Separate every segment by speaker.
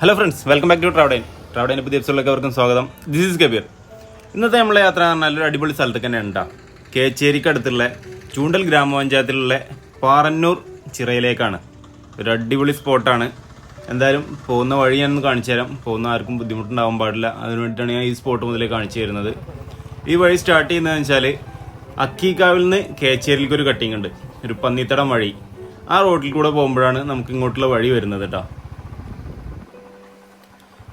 Speaker 1: Hello friends welcome back to ട്രാവഡൈൻ ട്രാവഡൈന്റെ പുതിയ എപ്പിസോഡിലേക്ക് അവർക്കും സ്വാഗതം. ദിസ് ഈസ് കബീർ ഇന്നത്തെ നമ്മളെ യാത്ര നല്ലൊരു അടിപൊളി സ്ഥലത്ത് തന്നെ ഉണ്ടാ കേച്ചേരിക്ക് അടുത്തുള്ള ചൂണ്ടൽ ഗ്രാമപഞ്ചായത്തിലുള്ള പാറന്നൂർ ചിറയിലേക്കാണ്. ഒരു അടിപൊളി സ്പോട്ടാണ്. എന്തായാലും പോകുന്ന വഴി ഞാനൊന്ന് കാണിച്ചു തരാം. പോകുന്ന ആർക്കും ബുദ്ധിമുട്ടുണ്ടാവാൻ പാടില്ല. അതിനു വേണ്ടിയിട്ടാണ് ഞാൻ ഈ സ്പോട്ട് മുതലേ കാണിച്ചു തരുന്നത്. ഈ വഴി സ്റ്റാർട്ട് ചെയ്യുന്നതെന്ന് വെച്ചാൽ അക്കീക്കാവിൽ നിന്ന് കേച്ചേരിയിലേക്ക് ഒരു കട്ടിങ് ഉണ്ട്. ഒരു പന്നിത്തടം വഴി. ആ റോഡിൽ കൂടെ പോകുമ്പോഴാണ് നമുക്ക് ഇങ്ങോട്ടുള്ള വഴി വരുന്നത് കേട്ടോ.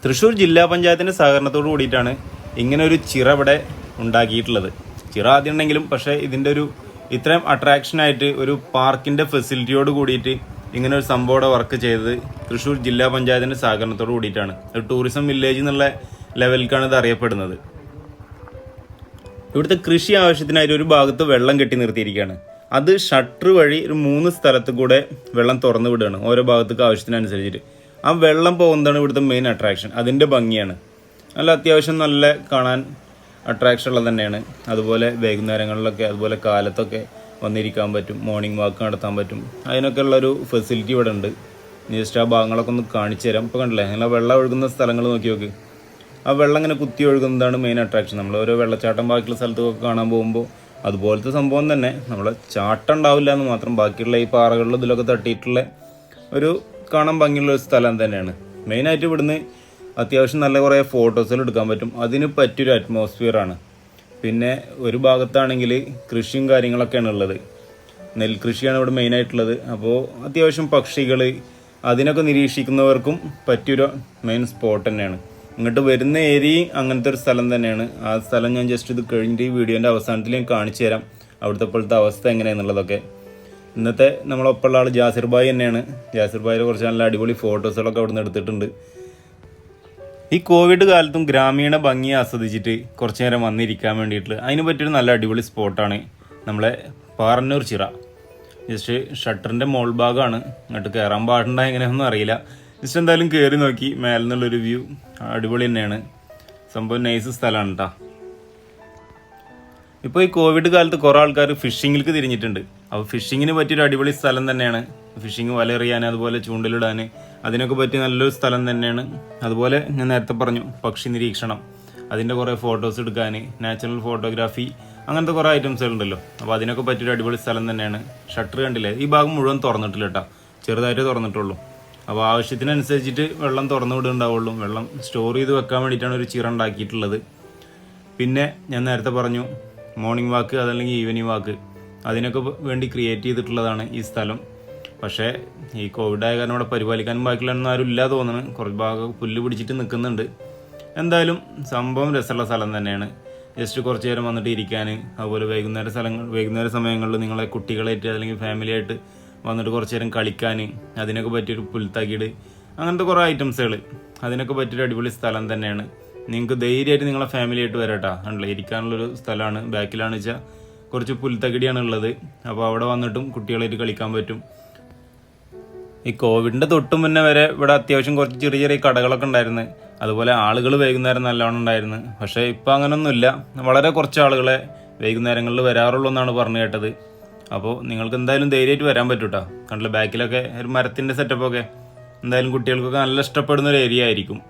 Speaker 1: തൃശ്ശൂർ ജില്ലാ പഞ്ചായത്തിന്റെ സഹകരണത്തോട് കൂടിയിട്ടാണ് ഇങ്ങനെ ഒരു ചിറ ഇവിടെ ഉണ്ടാക്കിയിട്ടുള്ളത്. ചിറ ആദ്യം ഉണ്ടെങ്കിലും പക്ഷേ ഇതിന്റെ ഒരു ഇത്രയും അട്രാക്ഷൻ ആയിട്ട് ഒരു പാർക്കിന്റെ ഫെസിലിറ്റിയോട് കൂടിയിട്ട് ഇങ്ങനെ ഒരു സംഭവം വർക്ക് ചെയ്തത് തൃശ്ശൂർ ജില്ലാ പഞ്ചായത്തിന്റെ സഹകരണത്തോട് കൂടിയിട്ടാണ്. ഒരു ടൂറിസം വില്ലേജ് എന്നുള്ള ലെവലിലേക്കാണ് ഇത് അറിയപ്പെടുന്നത്. ഇവിടുത്തെ കൃഷി ആവശ്യത്തിനായി ഒരു ഭാഗത്ത് വെള്ളം കെട്ടി നിർത്തിയിരിക്കുകയാണ്. അത് ഷട്ടർ വഴി ഒരു മൂന്ന് സ്ഥലത്ത് കൂടെ വെള്ളം തുറന്നു വിടുകയാണ്. ഓരോ ഭാഗത്തേക്ക് ആവശ്യത്തിനനുസരിച്ചിട്ട്. ആ വെള്ളം പോകുന്നതാണ് ഇവിടുത്തെ മെയിൻ അട്രാക്ഷൻ അതിന്റെ ഭംഗിയാണ്. നല്ല അത്യാവശ്യം നല്ല കാണാൻ അട്രാക്ഷൻ ഉള്ളത് തന്നെയാണ്. അതുപോലെ വൈകുന്നേരങ്ങളിലൊക്കെ അതുപോലെ കാലത്തൊക്കെ വന്നിരിക്കാൻ പറ്റും. മോർണിംഗ് വാക്ക് നടത്താൻ പറ്റും. അതിനൊക്കെ ഉള്ളൊരു ഫെസിലിറ്റി ഇവിടെ ഉണ്ട്. ജസ്റ്റ് ആ ഭാഗങ്ങളൊക്കെ ഒന്ന് കാണിച്ചു തരാം. ഇപ്പോൾ കണ്ടില്ലേ? അങ്ങനെ വെള്ളം ഒഴുകുന്ന സ്ഥലങ്ങൾ നോക്കി നോക്ക്. ആ വെള്ളം ഇങ്ങനെ കുത്തി ഒഴുകുന്നതാണ് മെയിൻ അട്രാക്ഷൻ നമ്മൾ ഓരോ വെള്ളച്ചാട്ടം ബാക്കിയുള്ള സ്ഥലത്തൊക്കെ കാണാൻ പോകുമ്പോൾ അതുപോലത്തെ സംഭവം തന്നെ. നമ്മളെ ചാട്ടം ഉണ്ടാവില്ല എന്ന് മാത്രം. ബാക്കിയുള്ള ഈ പാറകളിലും ഇതിലൊക്കെ തട്ടിയിട്ടുള്ള ഒരു കാണാൻ ഭംഗിയുള്ള ഒരു സ്ഥലം തന്നെയാണ്. മെയിനായിട്ട് ഇവിടുന്ന് അത്യാവശ്യം നല്ല കുറേ ഫോട്ടോസുകൾ എടുക്കാൻ പറ്റും. അതിന് പറ്റിയൊരു അറ്റ്മോസ്ഫിയറാണ് പിന്നെ ഒരു ഭാഗത്താണെങ്കിൽ കൃഷിയും കാര്യങ്ങളൊക്കെയാണ് ഉള്ളത്. നെൽകൃഷിയാണ് ഇവിടെ മെയിനായിട്ടുള്ളത് അപ്പോൾ അത്യാവശ്യം പക്ഷികൾ അതിനൊക്കെ നിരീക്ഷിക്കുന്നവർക്കും പറ്റിയൊരു മെയിൻ സ്പോട്ട് തന്നെയാണ്. ഇങ്ങോട്ട് വരുന്ന ഏരിയയും അങ്ങനത്തെ ഒരു സ്ഥലം തന്നെയാണ്. ആ സ്ഥലം ഞാൻ ജസ്റ്റ് ഇത് കഴിഞ്ഞിട്ട് ഈ വീഡിയോന്റെ അവസാനത്തിൽ ഞാൻ കാണിച്ചു തരാം അവിടുത്തെ ഇപ്പോഴത്തെ അവസ്ഥ എങ്ങനെയാണെന്നുള്ളതൊക്കെ ഇന്നത്തെ നമ്മളൊപ്പമുള്ള ആൾ ജാസിർ ഭായ് തന്നെയാണ്. ജാസിർ ഭായിയുടെ കുറച്ച് നല്ല അടിപൊളി ഫോട്ടോസുകളൊക്കെ അവിടെ നിന്ന് എടുത്തിട്ടുണ്ട്. ഈ കോവിഡ് കാലത്തും ഗ്രാമീണ ഭംഗി ആസ്വദിച്ചിട്ട് കുറച്ച് നേരം വന്നിരിക്കാൻ വേണ്ടിയിട്ട് അതിന് പറ്റിയൊരു നല്ല അടിപൊളി സ്പോട്ടാണ് നമ്മളെ പാറന്നൂർ ചിറ. ജസ്റ്റ് ഷട്ടറിന്റെ മോൾ ഭാഗമാണ്. അങ്ങോട്ട് കയറാൻ പാടുണ്ടോ എങ്ങനെയൊന്നും അറിയില്ല. ജസ്റ്റ് എന്തായാലും കയറി നോക്കി മേലെ നിന്നുള്ളൊരു വ്യൂ അടിപൊളി തന്നെയാണ്. സംഭവം നൈസ് സ്ഥലമാണ് കേട്ടോ ഇപ്പോൾ ഈ കോവിഡ് കാലത്ത് കുറേ ആൾക്കാർ ഫിഷിങ്ങിലേക്ക് തിരിഞ്ഞിട്ടുണ്ട്. അപ്പോൾ ഫിഷിങ്ങിന് പറ്റിയൊരു അടിപൊളി സ്ഥലം തന്നെയാണ്. ഫിഷിങ് വലയെറിയാൻ അതുപോലെ ചൂണ്ടലിടാൻ അതിനൊക്കെ പറ്റിയ നല്ലൊരു സ്ഥലം തന്നെയാണ്. അതുപോലെ ഞാൻ നേരത്തെ പറഞ്ഞു പക്ഷി നിരീക്ഷണം അതിന്റെ കുറേ ഫോട്ടോസ് എടുക്കാൻ നാച്ചുറൽ ഫോട്ടോഗ്രാഫി അങ്ങനത്തെ കുറേ ഐറ്റംസ് ഉണ്ടല്ലോ. അപ്പോൾ അതിനൊക്കെ പറ്റിയൊരു അടിപൊളി സ്ഥലം തന്നെയാണ്. ഷട്ടർ കണ്ടില്ലേ? ഈ ഭാഗം മുഴുവൻ തുറന്നിട്ടില്ല കേട്ടോ ചെറുതായിട്ട് തുറന്നിട്ടുള്ളൂ. അപ്പോൾ ആവശ്യത്തിനനുസരിച്ചിട്ട് വെള്ളം തുറന്നു വിടുന്നുണ്ടാവുള്ളൂ. വെള്ളം സ്റ്റോർ ചെയ്ത് വെക്കാൻ വേണ്ടിയിട്ടാണ് ഒരു ചിറ ഉണ്ടാക്കിയിട്ടുള്ളത്. പിന്നെ ഞാൻ നേരത്തെ പറഞ്ഞു മോർണിംഗ് വാക്ക് അതല്ലെങ്കിൽ ഈവനിങ് വാക്ക് അതിനൊക്കെ വേണ്ടി ക്രിയേറ്റ് ചെയ്തിട്ടുള്ളതാണ് ഈ സ്ഥലം. പക്ഷേ ഈ കോവിഡ് ആയ കാരണം ഇവിടെ പരിപാലിക്കാനും ബാക്കിയുള്ളതൊന്നും ആരും ഇല്ല തോന്നുന്നു. കുറച്ച് ഭാഗം പുല്ല് പിടിച്ചിട്ട് നിൽക്കുന്നുണ്ട്. എന്തായാലും സംഭവം രസമുള്ള സ്ഥലം തന്നെയാണ്. ജസ്റ്റ് കുറച്ച് നേരം വന്നിട്ട് ഇരിക്കാൻ അതുപോലെ വൈകുന്നേര സ്ഥലങ്ങൾ വൈകുന്നേര സമയങ്ങളിൽ നിങ്ങളെ കുട്ടികളായിട്ട് അല്ലെങ്കിൽ ഫാമിലിയായിട്ട് വന്നിട്ട് കുറച്ച് നേരം കളിക്കാൻ അതിനൊക്കെ പറ്റിയൊരു പുൽത്തകിട് അങ്ങനത്തെ കുറേ ഐറ്റംസുകൾ അതിനൊക്കെ പറ്റിയൊരു അടിപൊളി സ്ഥലം തന്നെയാണ്. നിങ്ങൾക്ക് ധൈര്യമായിട്ട് നിങ്ങളെ ഫാമിലിയായിട്ട് ആയിട്ട് കേട്ടോ ആണല്ലോ ഇരിക്കാനുള്ളൊരു സ്ഥലമാണ് ബാക്കിലാണെന്ന് വെച്ചാൽ കുറച്ച് പുൽത്തകിടിയാണ് ഉള്ളത് അപ്പോൾ അവിടെ വന്നിട്ടും കുട്ടികളായിട്ട് കളിക്കാൻ പറ്റും. ഈ കോവിഡിന്റെ തൊട്ടും മുന്നേ വരെ ഇവിടെ അത്യാവശ്യം കുറച്ച് ചെറിയ ചെറിയ കടകളൊക്കെ ഉണ്ടായിരുന്നു. അതുപോലെ ആളുകൾ വൈകുന്നേരം നല്ലോണം ഉണ്ടായിരുന്നു. പക്ഷേ ഇപ്പോൾ അങ്ങനൊന്നുമില്ല. വളരെ കുറച്ച് ആളുകളെ വൈകുന്നേരങ്ങളിൽ വരാറുള്ളൂ എന്നാണ് പറഞ്ഞു കേട്ടത്. അപ്പോൾ നിങ്ങൾക്ക് എന്തായാലും ധൈര്യമായിട്ട് വരാൻ പറ്റും കേട്ടോ കണ്ടില്ല ബാക്കിലൊക്കെ ഒരു മരത്തിന്റെ സെറ്റപ്പൊക്കെ എന്തായാലും കുട്ടികൾക്കൊക്കെ നല്ല ഇഷ്ടപ്പെടുന്ന ഒരു ഏരിയ ആയിരിക്കും.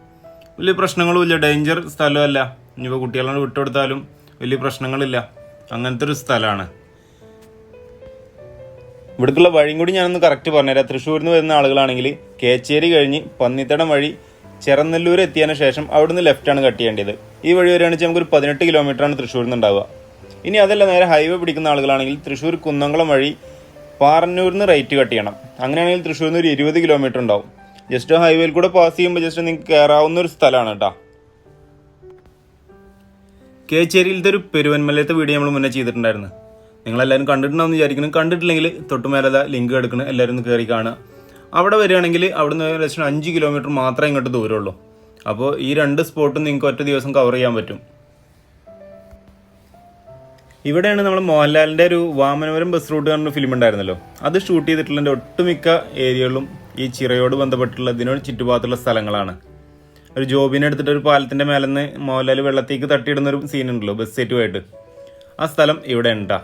Speaker 1: വലിയ പ്രശ്നങ്ങളും ഇല്ല. ഡേഞ്ചർ സ്ഥലമല്ല. ഇനിയിപ്പോൾ കുട്ടികളെ വിട്ടുകൊടുത്താലും വലിയ പ്രശ്നങ്ങളില്ല. അങ്ങനത്തെ ഒരു സ്ഥലമാണ് ഇവിടേക്കുള്ള വഴിയും കൂടി ഞാനൊന്ന് കറക്റ്റ് പറഞ്ഞുതരാം. തൃശ്ശൂരിൽ നിന്ന് വരുന്ന ആളുകളാണെങ്കിൽ കേച്ചേരി കഴിഞ്ഞ് പന്നിത്തടം വഴി ചെറനെല്ലൂർ എത്തിയതിനു ശേഷം അവിടുന്ന് ലെഫ്റ്റാണ് കട്ട് ചെയ്യേണ്ടത് ഈ വഴി വരികയാണെന്ന് വെച്ചാൽ നമുക്കൊരു പതിനെട്ട് കിലോമീറ്ററാണ് തൃശ്ശൂരിൽ നിന്ന് ഉണ്ടാവുക ഇനി അതല്ല നേരെ ഹൈവേ പിടിക്കുന്ന ആളുകളാണെങ്കിൽ തൃശ്ശൂർ കുന്നംകുളം വഴി പാറന്നൂരിൽ നിന്ന് റൈറ്റ് കട്ട് ചെയ്യണം. അങ്ങനെയാണെങ്കിൽ തൃശ്ശൂരിൽ നിന്ന് ഒരു ഇരുപത് കിലോമീറ്റർ ഉണ്ടാവും. ജസ്റ്റ് ഹൈവേയിൽ കൂടെ പാസ് ചെയ്യുമ്പോൾ ജസ്റ്റ് നിങ്ങൾക്ക് കയറാവുന്ന ഒരു സ്ഥലമാണ് കേട്ടോ. കേച്ചേരിയിലത്തെ ഒരു പെരുവന്മലത്തെ വീഡിയോ നമ്മൾ മുന്നേ ചെയ്തിട്ടുണ്ടായിരുന്നു. നിങ്ങളെല്ലാവരും കണ്ടിട്ടുണ്ടാവും വിചാരിക്കുന്നു. കണ്ടിട്ടില്ലെങ്കിൽ തൊട്ടുമേലത ലിങ്ക് എടുക്കണം. എല്ലാവരും ഒന്ന് കയറി കാണുക. അവിടെ വരികയാണെങ്കിൽ അവിടുന്ന് ഏകദേശം അഞ്ച് കിലോമീറ്റർ മാത്രമേ ഇങ്ങോട്ട് ദൂരമുള്ളൂ. അപ്പോൾ ഈ രണ്ട് സ്പോട്ടും നിങ്ങൾക്ക് ഒറ്റ ദിവസം കവർ ചെയ്യാൻ പറ്റും. ഇവിടെയാണ് നമ്മൾ മോഹൻലാലിന്റെ ഒരു വാമനപുരം ബസ് റൂട്ട് പറഞ്ഞ ഫിലിം ഉണ്ടായിരുന്നല്ലോ. അത് ഷൂട്ട് ചെയ്തിട്ടുള്ള ഒട്ടുമിക്ക ഏരിയകളും ഈ ചിറയോട് ബന്ധപ്പെട്ടുള്ള ഇതിനോട് ചുറ്റുപാടുള്ള സ്ഥലങ്ങളാണ്. ഒരു ജോബിനെ എടുത്തിട്ട് ഒരു പാലത്തിന്റെ മേലെ നിന്ന് മോഹൻലാൽ വെള്ളത്തേക്ക് തട്ടിയിടുന്ന ഒരു സീൻ ഉണ്ടല്ലോ ബസ് സെറ്റുമായിട്ട് ആ സ്ഥലം ഇവിടെ ഉണ്ടാ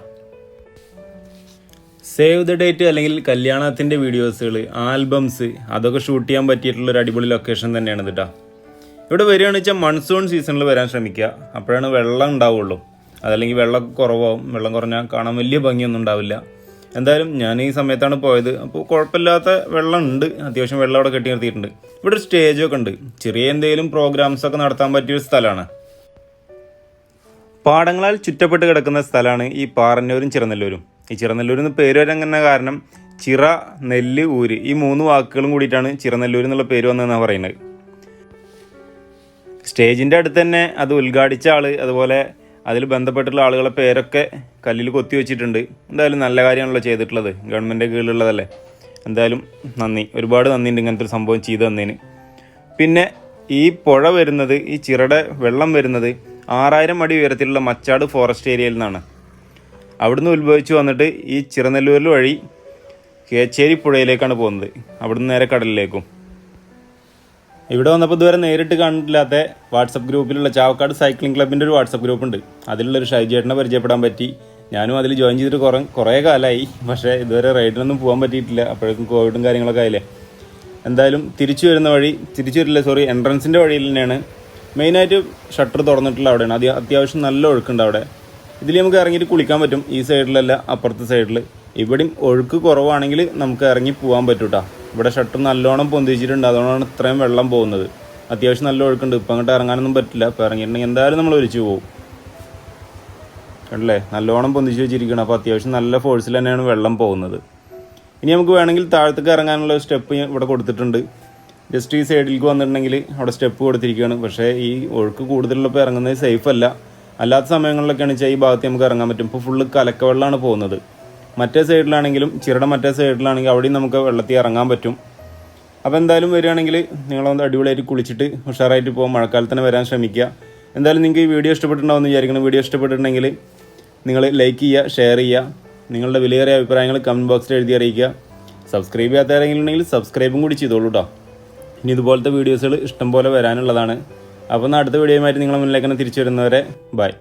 Speaker 1: സേവ് ദ ഡേറ്റ് അല്ലെങ്കിൽ കല്യാണത്തിന്റെ വീഡിയോസുകൾ ആൽബംസ് അതൊക്കെ ഷൂട്ട് ചെയ്യാൻ പറ്റിയിട്ടുള്ള ഒരു അടിപൊളി ലൊക്കേഷൻ തന്നെയാണ് കേട്ടോ ഇവിടെ വരികയാണെന്ന് വെച്ചാൽ മൺസൂൺ സീസണിൽ വരാൻ ശ്രമിക്കുക. അപ്പോഴാണ് വെള്ളം ഉണ്ടാവുള്ളൂ. അതല്ലെങ്കിൽ വെള്ളം കുറവാകും വെള്ളം കുറഞ്ഞാൽ കാണാൻ വലിയ ഭംഗിയൊന്നും ഉണ്ടാവില്ല. എന്തായാലും ഞാൻ ഈ സമയത്താണ് പോയത്. അപ്പോൾ കുഴപ്പമില്ലാത്ത വെള്ളം ഉണ്ട് അത്യാവശ്യം വെള്ളം അവിടെ കെട്ടി നിർത്തിയിട്ടുണ്ട്. ഇവിടെ ഒരു സ്റ്റേജൊക്കെ ഉണ്ട്. ചെറിയ എന്തെങ്കിലും പ്രോഗ്രാംസ് ഒക്കെ നടത്താൻ പറ്റിയ ഒരു സ്ഥലമാണ്. പാടങ്ങളാൽ ചുറ്റപ്പെട്ട് കിടക്കുന്ന സ്ഥലമാണ് ഈ പാറന്നൂരും ചിറനെല്ലൂരും. ഈ ചിറനെല്ലൂരിന്ന് പേര് വരാൻ കാരണം ചിറ നെല്ല് ഊര് ഈ മൂന്ന് വാക്കുകളും കൂടിയിട്ടാണ് ചിറനെല്ലൂർ എന്നുള്ള പേര് വന്നതെന്നാണ് പറയുന്നത്. സ്റ്റേജിന്റെ അടുത്ത് തന്നെ അത് ഉദ്ഘാടിച്ച ആൾ അതുപോലെ അതിൽ ബന്ധപ്പെട്ടിട്ടുള്ള ആളുകളെ പേരൊക്കെ കല്ലിൽ കൊത്തി വെച്ചിട്ടുണ്ട്. എന്തായാലും നല്ല കാര്യമാണല്ലോ ചെയ്തിട്ടുള്ളത്. ഗവൺമെന്റ് കീഴിലുള്ളതല്ലേ. എന്തായാലും നന്ദി. ഒരുപാട് നന്ദിയുണ്ട് ഇങ്ങനത്തെ ഒരു സംഭവം ചെയ്തു തന്നതിന്. പിന്നെ ഈ പുഴ വരുന്നത് ഈ ചിറയുടെ വെള്ളം വരുന്നത് ആറായിരം അടി ഉയരത്തിലുള്ള മച്ചാട് ഫോറസ്റ്റ് ഏരിയയിൽ നിന്നാണ്. അവിടുന്ന് ഉത്ഭവിച്ചു വന്നിട്ട് ഈ ചിറനെല്ലൂരിൽ വഴി കേച്ചേരി പുഴയിലേക്കാണ് പോകുന്നത്. അവിടുന്ന് നേരെ കടലിലേക്കും. ഇവിടെ വന്നപ്പോൾ ഇതുവരെ നേരിട്ട് കണ്ടില്ലാത്ത വാട്സപ്പ് ഗ്രൂപ്പിലുള്ള ചാവക്കാട് സൈക്ലിംഗ് ക്ലബിന്റെ ഒരു വാട്സപ്പ് ഗ്രൂപ്പ് ഉണ്ട്. അതിലുള്ളൊരു ഷൈജേട്ടനെ പരിചയപ്പെടാൻ പറ്റി. ഞാനും അതിൽ ജോയിൻ ചെയ്തിട്ട് കുറേ കുറേ കാലമായി പക്ഷേ ഇതുവരെ റൈഡിനൊന്നും പോകാൻ പറ്റിയിട്ടില്ല. അപ്പോഴേക്കും കോവിഡും കാര്യങ്ങളൊക്കെ ആയില്ലേ. എന്തായാലും തിരിച്ചു വരുന്ന വഴി തിരിച്ചു വരില്ല സോറി എൻട്രൻസിന്റെ വഴിയിൽ തന്നെയാണ്. മെയിനായിട്ട് ഷട്ടർ തുറന്നിട്ടുള്ള അവിടെയാണ്. അത് അത്യാവശ്യം നല്ല ഒഴുക്കുണ്ട് അവിടെ. ഇതിൽ നമുക്ക് ഇറങ്ങിയിട്ട് കുളിക്കാൻ പറ്റും. ഈ സൈഡിലല്ല അപ്പുറത്തെ സൈഡിൽ ഇവിടെയും ഒഴുക്ക് കുറവാണെങ്കിൽ നമുക്ക് ഇറങ്ങി പോകാൻ പറ്റും കേട്ടോ ഇവിടെ ഷട്ടർ നല്ലോണം പൊന്തിച്ചിട്ടുണ്ട്. അതുകൊണ്ടാണ് ഇത്രയും വെള്ളം പോകുന്നത്. അത്യാവശ്യം നല്ല ഒഴുക്കുണ്ട്. ഇപ്പം അങ്ങോട്ട് ഇറങ്ങാനൊന്നും പറ്റില്ല. അപ്പം ഇറങ്ങിയിട്ടുണ്ടെങ്കിൽ എന്തായാലും നമ്മൾ ഒലിച്ചു പോകും കണ്ടില്ലേ നല്ലോണം പൊന്തിച്ച് വെച്ചിരിക്കണം അപ്പോൾ അത്യാവശ്യം നല്ല ഫോഴ്സിൽ തന്നെയാണ് വെള്ളം പോകുന്നത്. ഇനി നമുക്ക് വേണമെങ്കിൽ താഴത്തേക്ക് ഇറങ്ങാനുള്ള സ്റ്റെപ്പ് ഇവിടെ കൊടുത്തിട്ടുണ്ട്. ജസ്റ്റ് ഈ സൈഡിലേക്ക് വന്നിട്ടുണ്ടെങ്കിൽ അവിടെ സ്റ്റെപ്പ് കൊടുത്തിരിക്കുകയാണ്. പക്ഷേ ഈ ഒഴുക്ക് കൂടുതലുള്ളപ്പോൾ ഇറങ്ങുന്നത് സേഫ് അല്ല. അല്ലാത്ത സമയങ്ങളിലൊക്കെയാണ് വെച്ചാൽ ഈ ഭാഗത്ത് നമുക്ക് ഇറങ്ങാൻ പറ്റും. ഇപ്പോൾ ഫുള്ള് കലക്കവെള്ളമാണ് പോകുന്നത്. മറ്റേ സൈഡിലാണെങ്കിലും ചിരട മറ്റേ സൈഡിലാണെങ്കിൽ അവിടെയും നമുക്ക് വെള്ളത്തിൽ ഇറങ്ങാൻ പറ്റും. അപ്പോൾ എന്തായാലും വരികയാണെങ്കിൽ നിങ്ങളൊന്ന് അടിപൊളിയായിട്ട് കുളിച്ചിട്ട് ഉഷാറായിട്ട് പോകും മഴക്കാലത്ത് തന്നെ വരാൻ ശ്രമിക്കുക. എന്തായാലും നിങ്ങൾക്ക് ഈ വീഡിയോ ഇഷ്ടപ്പെട്ടിട്ടുണ്ടാവുമെന്ന് വിചാരിക്കണം വീഡിയോ ഇഷ്ടപ്പെട്ടിട്ടുണ്ടെങ്കിൽ നിങ്ങൾ ലൈക്ക് ചെയ്യുക ഷെയർ ചെയ്യുക. നിങ്ങളുടെ വിലയേറിയ അഭിപ്രായങ്ങൾ കമന്റ് ബോക്സിൽ എഴുതി അറിയിക്കുക. സബ്സ്ക്രൈബ് ചെയ്യാത്ത ആരെങ്കിലും ഉണ്ടെങ്കിൽ സബ്സ്ക്രൈബും കൂടി ചെയ്തോളൂ കേട്ടോ ഇനി ഇതുപോലത്തെ വീഡിയോസുകൾ ഇഷ്ടംപോലെ വരാനുള്ളതാണ്. അപ്പോൾ എന്നാൽ അടുത്ത വീഡിയോയുമായിട്ട് നിങ്ങളുടെ മുന്നിലേക്ക് തന്നെ തിരിച്ചു വരുന്നവരെ ബൈ